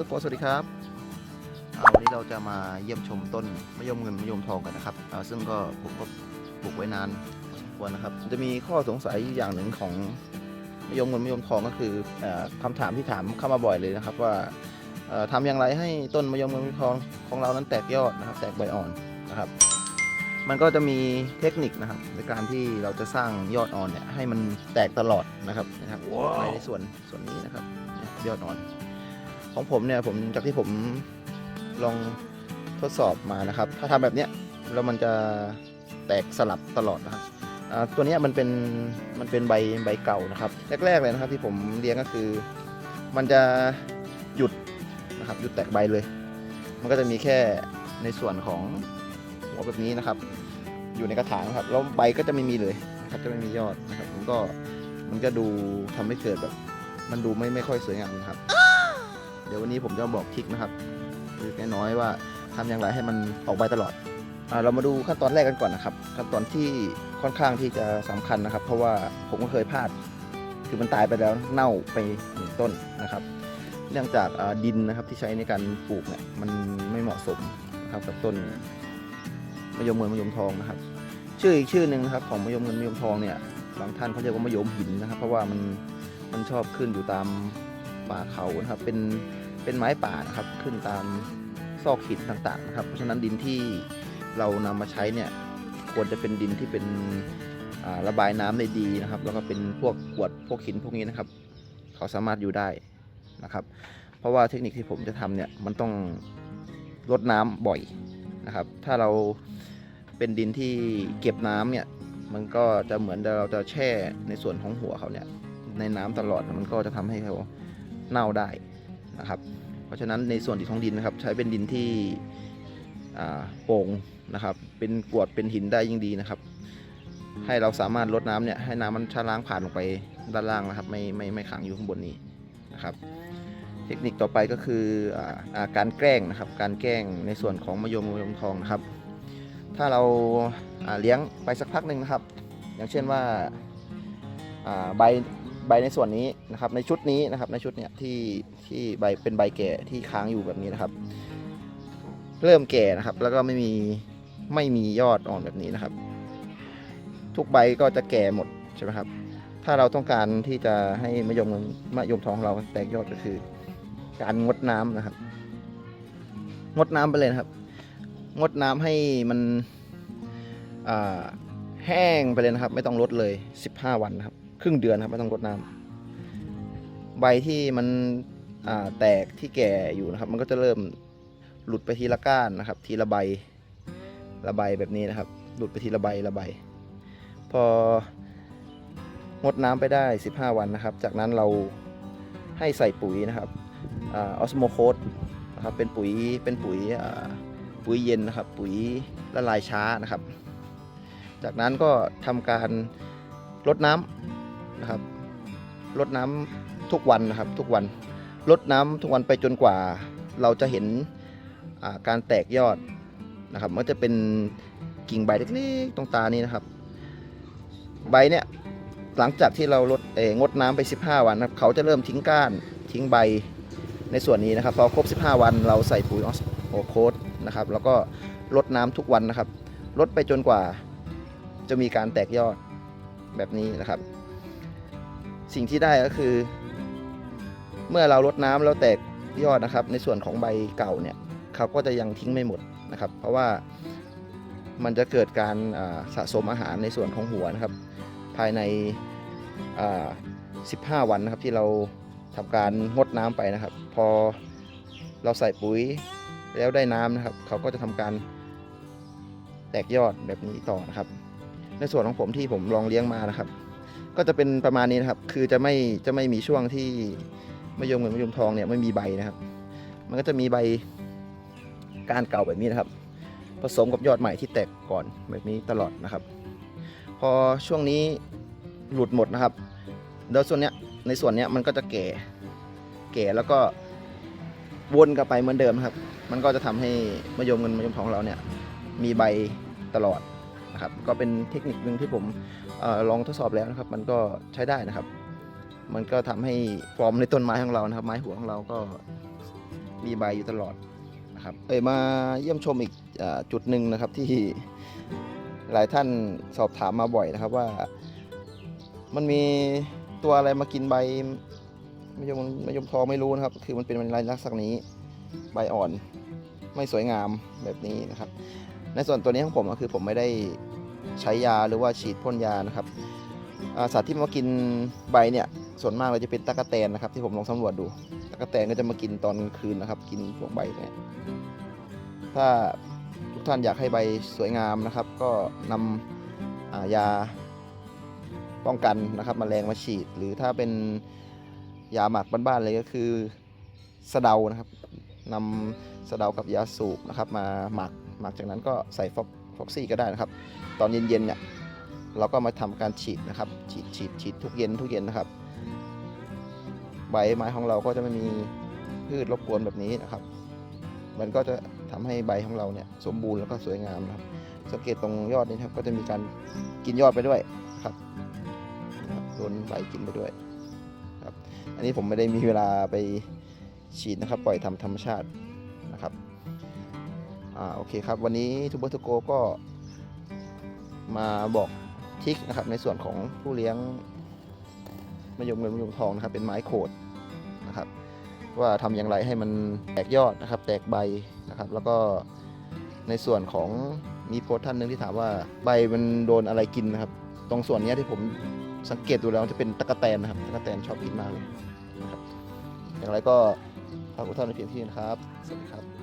ทุกคนสวัสดีครับอ่าวันนี้เราจะมาเยี่ยมชมต้นมะยมเงินมะยมทองกันนะครับอ่าซึ่งก็ผมก็ปลูกไว้นานพอสมควรนะครับ จะมีข้อสงสัยอย่างหนึ่งของมะยมเงินมะยมทองก็คือเออคำถามที่ถามเข้ามาบ่อยเลยนะครับ ว่าเอ่อทำอย่างไรให้ต้นมะยมเงินมะยมทองของเรานั้นแตกยอดนะครับ แตกใบอ่อนนะครับ มันก็จะมีเทคนิคนะครับ ในการที่เราจะสร้างยอดอ่อนเนี่ยให้มันแตกตลอดนะครับนะครับในส่วนส่วนนี้นะครับยอดอ่อน ของผมเนี่ยผมจากที่ผมลองทดสอบมานะครับ ถ้าทำแบบเนี้ยแล้วมันจะแตกสลับตลอดนะครับตัวนี้มันเป็นมันเป็นใบใบเก่านะครับ แรก ๆ เลยนะครับที่ผมเลี้ยงก็คือ มันจะหยุดนะครับหยุดแตกใบเลย มันก็จะมีแค่ในส่วนของหัวแบบนี้นะครับ อยู่ในกระถางนะครับแล้วใบก็จะไม่มีเลยนะครับจะไม่มียอดนะครับมันก็มันก็ดูทำให้เกิดแบบ มันดูไม่ไม่ค่อยสวยงามนะครับ ดี๋ยววันนี้ผมจะบอกทริกนะครับคือแค่น้อยว่าทำอย่างไรให้มันออกใบตลอดอเรามาดูขั้นตอนแรกกันก่อนนะครับ ขั้นตอนที่ค่อนข้างที่จะสำคัญนะครับ เพราะว่าผมก็เคยพลาด คือมันตายไปแล้วเน่าไปหนึ่งต้นนะครับ เนื่องจากดินนะครับที่ใช้ในการปลูกเนี่ยมันไม่เหมาะสมนะครับกับต้นมะยมเงินมะยมทองนะครับ ชื่ออีกชื่อหนึ่งนะครับของมะยมเงินมะยมทองเนี่ยบางท่านเขาเรียกว่ามะยมหินนะครับ เพราะว่ามันมันชอบขึ้นอยู่ตามป่าเขานะครับ เป็น เป็นไม้ป่านะครับ ขึ้นตามซอกหินต่างๆนะครับ เพราะฉะนั้นดินที่เรานำมาใช้เนี่ยควรจะเป็นดินที่เป็นระบายน้ำได้ดีนะครับ แล้วก็เป็นพวกกรวดพวกหินพวกนี้นะครับ เขาสามารถอยู่ได้นะครับ เพราะว่าเทคนิคที่ผมจะทำเนี่ยมันต้องรดน้ำบ่อยนะครับ ถ้าเราเป็นดินที่เก็บน้ำเนี่ยมันก็จะเหมือนเราจะแช่ในส่วนของหัวเขาเนี่ยในน้ำตลอดมันก็จะทำให้เขาเน่าได้ นะครับ เพราะฉะนั้นในส่วนที่ของดินนะครับ ใช้เป็นดินที่โป่งนะครับ เป็นกรวดเป็นหินได้ยิ่งดีนะครับ ให้เราสามารถลดน้ำเนี่ยให้น้ำมันชะล้างผ่านลงไปด้านล่างนะครับ ไม่ไม่ไม่ขังอยู่ข้างบนนี้นะครับ เทคนิคต่อไปก็คืออการแกล้งนะครับ การแกล้งในส่วนของมะยมมะยมทองนะครับ ถ้าเราาเลี้ยงไปสักพักหนึ่งนะครับ อย่างเช่นว่าอ่าใบ ใบในส่วนนี้นะครับ ในชุดนี้นะครับ ในชุดเนี้ยที่ที่ใบเป็นใบแก่ที่ค้างอยู่แบบนี้นะครับ เริ่มแก่นะครับ แล้วก็ไม่มีไม่มียอดอ่อนแบบนี้นะครับ ทุกใบก็จะแก่หมดใช่ไหมครับ ถ้าเราต้องการที่จะให้มะยมมะยมทองของเราแตกยอดก็คือ การงดน้ำนะครับ งดน้ำไปเลยนะครับ งดน้ำให้มันแห้งไปเลยนะครับ ไม่ต้องลดเลย 15 วันนะครับ ครึ่งเดือนครับไม่ต้องลดน้ำใบที่มันแตกที่แก่อยู่นะครับ มันก็จะเริ่มหลุดไปทีละก้านนะครับ ทีละใบละใบแบบนี้นะครับ หลุดไปทีละใบละใบ พองดน้ำไปได้ 15 วันนะครับ จากนั้นเราให้ใส่ปุ๋ยนะครับออสโมโคสนะครับเป็นปุ๋ยเป็นปุ๋ยปุ๋ยเย็นนะครับ ปุ๋ยละลายช้านะครับ จากนั้นก็ทำการลดน้ำ นะครับลดน้ำทุกวันนะครับทุกวันลดน้ำทุกวันไปจนกว่าเราจะเห็นการแตกยอดนะครับมันจะเป็นกิ่งใบเล็กๆตรงตานี้นะครับ ใบเนี่ยหลังจากที่เราลดเองดน้ำไป 15 วันนะครับเขาจะเริ่มทิ้งก้านทิ้งใบในส่วนนี้นะครับพอครบ 15 วันเราใส่ปุ๋ยออสโอโคสนะครับ แล้วก็ลดน้ำทุกวันนะครับลดไปจนกว่าจะมีการแตกยอดแบบนี้นะครับ สิ่งที่ได้ก็คือ เมื่อเราลดน้ำแล้วแตกยอดนะครับ ในส่วนของใบเก่าเนี่ยเขาก็จะยังทิ้งไม่หมดนะครับ เพราะว่ามันจะเกิดการสะสมอาหารในส่วนของหัวนะครับ ภายใน 15 วันนะครับที่เราทำการงดน้ำไปนะครับ พอเราใส่ปุ๋ยแล้วได้น้ำนะครับ เขาก็จะทำการแตกยอดแบบนี้ต่อนะครับ ในส่วนของผมที่ผมลองเลี้ยงมานะครับ ก็จะเป็นประมาณนี้นะครับ คือจะไม่จะไม่มีช่วงที่มะยมเงินมะยมทองเนี่ยไม่มีใบนะครับ มันก็จะมีใบก้านเก่าแบบนี้นะครับ ผสมกับยอดใหม่ที่แตกก่อนแบบนี้ตลอดนะครับ พอช่วงนี้หลุดหมดนะครับเดี๋ยวส่วนเนี้ยในส่วนเนี้ยมันก็จะแก่แก่แล้วก็วนกลับไปเหมือนเดิมครับ มันก็จะทำให้มะยมเงินมะยมทองเราเนี่ยมีใบตลอด นะครับก็เป็นเทคนิคหนึ่งที่ผมออลองทดสอบแล้วนะครับ มันก็ใช้ได้นะครับ มันก็ทำให้ฟอร์มในต้นไม้ของเรานะครับ ไม้หัวของเราก็มีใบอยู่ตลอดนะครับเอ่ยมาเยี่ยมชมอีกอจุดหนึ่งนะครับที่หลายท่านสอบถามมาบ่อยนะครับว่า มันมีตัวอะไรมากินใบมะยมมะยมทองไม่รู้นะครับ คือมันเป็นลายลักษณะนี้ใบอ่อนไม่สวยงามแบบนี้นะครับ ในส่วนตัวนี้ของผมก็คือผมไม่ได้ใช้ยาหรือว่าฉีดพ่นยานะครับสัตว์ที่มากินใบเนี่ยส่วนมากเราจะเป็นตะกแตนนะครับ ที่ผมลองสำรวจดูตะกแตนก็จะมากินตอนกลางคืนนะครับ กินพวกใบเนี่ยถ้าทุกท่านอยากให้ใบสวยงามนะครับ ก็นำายาป้องกันนะครับมแมลงมาฉีด หรือถ้าเป็นยาหมักบ้านๆเลยก็คือสะเดานะครับนำสะเดากับยาสูบนะครับ มาหมัก หมักจากนั้นก็ใส่ฟอกฟอกซี่ก็ได้นะครับ ตอนเย็นๆเนี่ยเราก็มาทำการฉีดนะครับ ฉีดฉีดฉีดทุกเย็นทุกเย็นนะครับ ใบไม้ของเราก็จะไม่มีพืชรบกวนแบบนี้นะครับ มันก็จะทำให้ใบของเราเนี่ยสมบูรณ์แล้วก็สวยงามนะครับสังเกตตรงยอดนี้ครับก็จะมีการกินยอดไปด้วยครับโดนใบกินไปด้วยครับ อันนี้ผมไม่ได้มีเวลาไปฉีดนะครับ ปล่อยทำธรรมชาติ อ่าโอเคครับ วันนี้ทูบ e ร์ทูโกก็มาบอกทิกนะครับในส่วนของผู้เลี้ยงมะยมเงินมะยมทองนะครับ เป็นไม้โขดนะครับ ว่าทำอย่างไรให้มันแตกยอดนะครับ แตกใบนะครับ แล้วก็ในส่วนของมีโพสท่านหนึ่งที่ถามว่าใบมันโดนอะไรกินนะครับ ตรงส่วนนี้ที่ผมสังเกตดูแล้วจะเป็นตะกะแตนนะครับตะกะแตนชอบกินมากเลยนะครับอย่างไรก็ฝากทุกท่านในเพียงที่นี้นะครับสวัสดีครับ